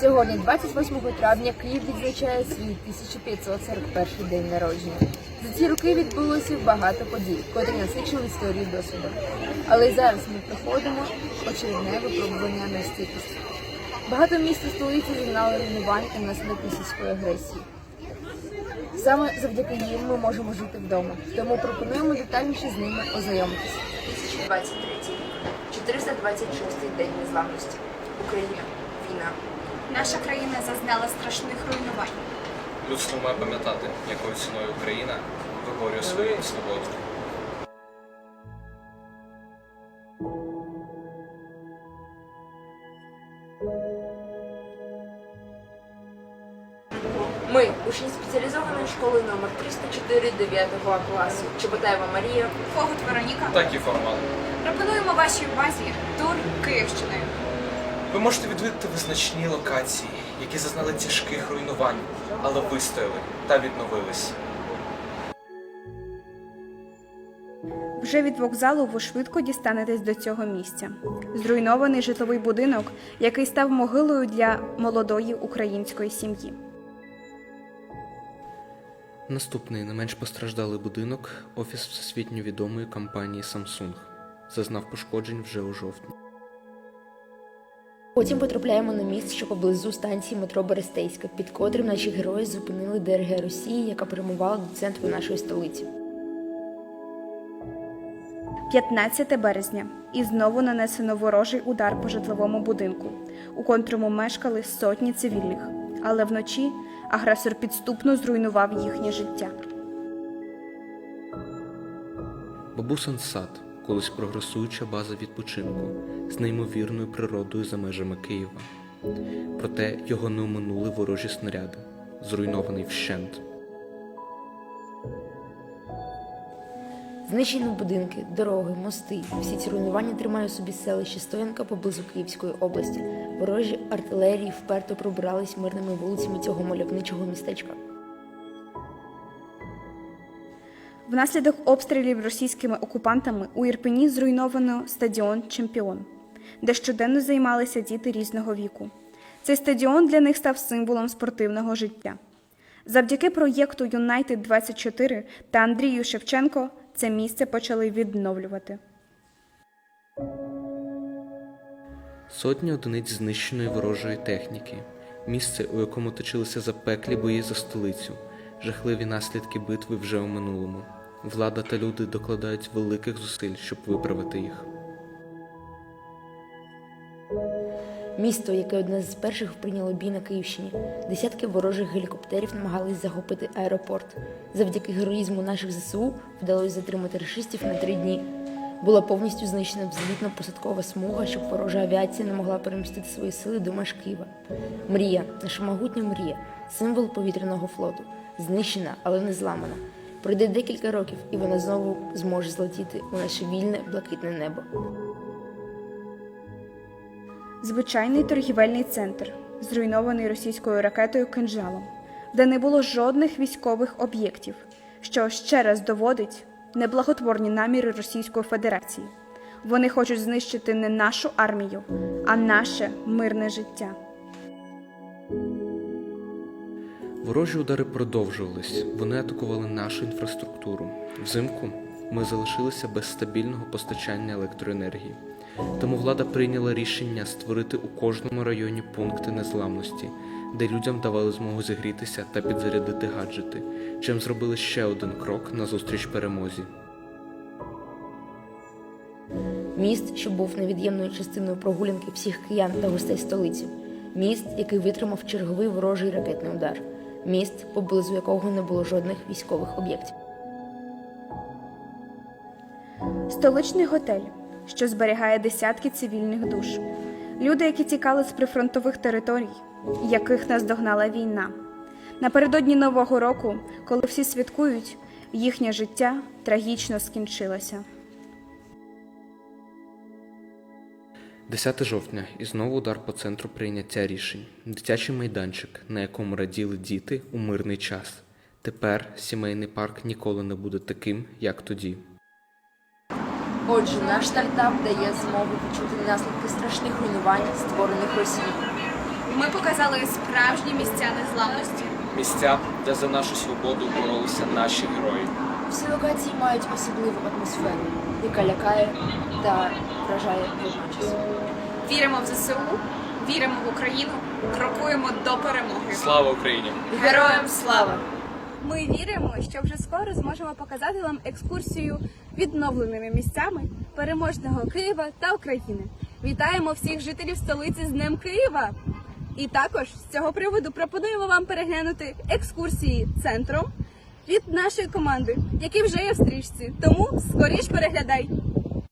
Сьогодні, 28 травня, Київ відзначає свій 1541 день народження. За ці роки відбулося багато подій, котрі насичили історію досвідом. Але й зараз ми проходимо очередне випробування на стійкість. Багато міст столиці зазнали руйнувань і внаслідок російської агресії. Саме завдяки їм ми можемо жити вдома, тому пропонуємо детальніше з ними ознайомитися. 2023 рік, 426 день незламності. Україна, війна. Наша країна зазнала страшних руйнувань. Людство має пам'ятати, якою ціною Україна виборює свою свободу. Ми, учні спеціалізованої школи номер 304 9 класу. Чеботаєва Марія. Когут Вероніка. Так і формат. Пропонуємо вашій увазі тур Київщиною. Ви можете відвідати визначні локації, які зазнали тяжких руйнувань, але вистояли та відновились. Вже від вокзалу ви швидко дістанетесь до цього місця. Зруйнований житловий будинок, який став могилою для молодої української сім'ї. Наступний не менш постраждалий будинок офіс всесвітньо відомої компанії Samsung. Зазнав пошкоджень вже у жовтні. Потім потрапляємо на міст, що поблизу станції метро Берестейська, під котрим наші герої зупинили ДРГ Росії, яка прямувала до центру нашої столиці. 15 березня і знову нанесено ворожий удар по житловому будинку, у котрому мешкали сотні цивільних. Але вночі агресор підступно зруйнував їхнє життя. Бабусин сад колись прогресуюча база відпочинку з неймовірною природою за межами Києва. Проте його не оминули ворожі снаряди, зруйнований вщент. Знищені будинки, дороги, мости. Всі ці руйнування тримає у собі селище Стоянка поблизу Київської області. Ворожі артилерії вперто пробирались мирними вулицями цього мальовничого містечка. Внаслідок обстрілів російськими окупантами у Ірпені зруйновано стадіон Чемпіон, де щоденно займалися діти різного віку. Цей стадіон для них став символом спортивного життя. Завдяки проєкту Юнайтед 24 та Андрію Шевченко це місце почали відновлювати. Сотні одиниць знищеної ворожої техніки, місце, у якому точилися запеклі бої за столицю, жахливі наслідки битви вже у минулому. Влада та люди докладають великих зусиль, щоб виправити їх. Місто, яке одне з перших прийняло бій на Київщині. Десятки ворожих гелікоптерів намагались захопити аеропорт. Завдяки героїзму наших ЗСУ вдалося затримати рашистів на три дні. Була повністю знищена взлітно-посадкова смуга, щоб ворожа авіація не могла перемістити свої сили до меж Києва. Мрія, наша могутня мрія, символ повітряного флоту, знищена, але не зламана. Пройде декілька років, і вона знову зможе злетіти у наше вільне блакитне небо. Звичайний торгівельний центр, зруйнований російською ракетою кинжалом, де не було жодних військових об'єктів, що ще раз доводить неблаготворні наміри Російської Федерації. Вони хочуть знищити не нашу армію, а наше мирне життя. Ворожі удари продовжувались. Вони атакували нашу інфраструктуру. Взимку ми залишилися без стабільного постачання електроенергії. Тому влада прийняла рішення створити у кожному районі пункти незламності, де людям давали змогу зігрітися та підзарядити гаджети, чим зробили ще один крок назустріч перемозі. Міст, що був невід'ємною частиною прогулянки всіх киян та гостей столиці. Міст, який витримав черговий ворожий ракетний удар. Міст, поблизу якого не було жодних військових об'єктів. Столичний готель, що зберігає десятки цивільних душ, люди, які тікали з прифронтових територій, яких наздогнала війна. Напередодні Нового року, коли всі святкують, їхнє життя трагічно скінчилося. 10 жовтня і знову удар по центру прийняття рішень. Дитячий майданчик, на якому раділи діти у мирний час. Тепер сімейний парк ніколи не буде таким, як тоді. Отже, наш стартап дає змогу відчути наслідки страшних руйнувань, створених Росією. Ми показали справжні місця незламності. Місця, де за нашу свободу боролися наші герої. Всі локації мають особливу атмосферу, яка лякає та вражає водночас. Віримо в ЗСУ, віримо в Україну, крокуємо до перемоги. Слава Україні! Героям слава! Ми віримо, що вже скоро зможемо показати вам екскурсію відновленими місцями переможного Києва та України. Вітаємо всіх жителів столиці з Днем Києва! І також з цього приводу пропонуємо вам переглянути екскурсії центром від нашої команди, які вже є в стрічці. Тому скоріш переглядай!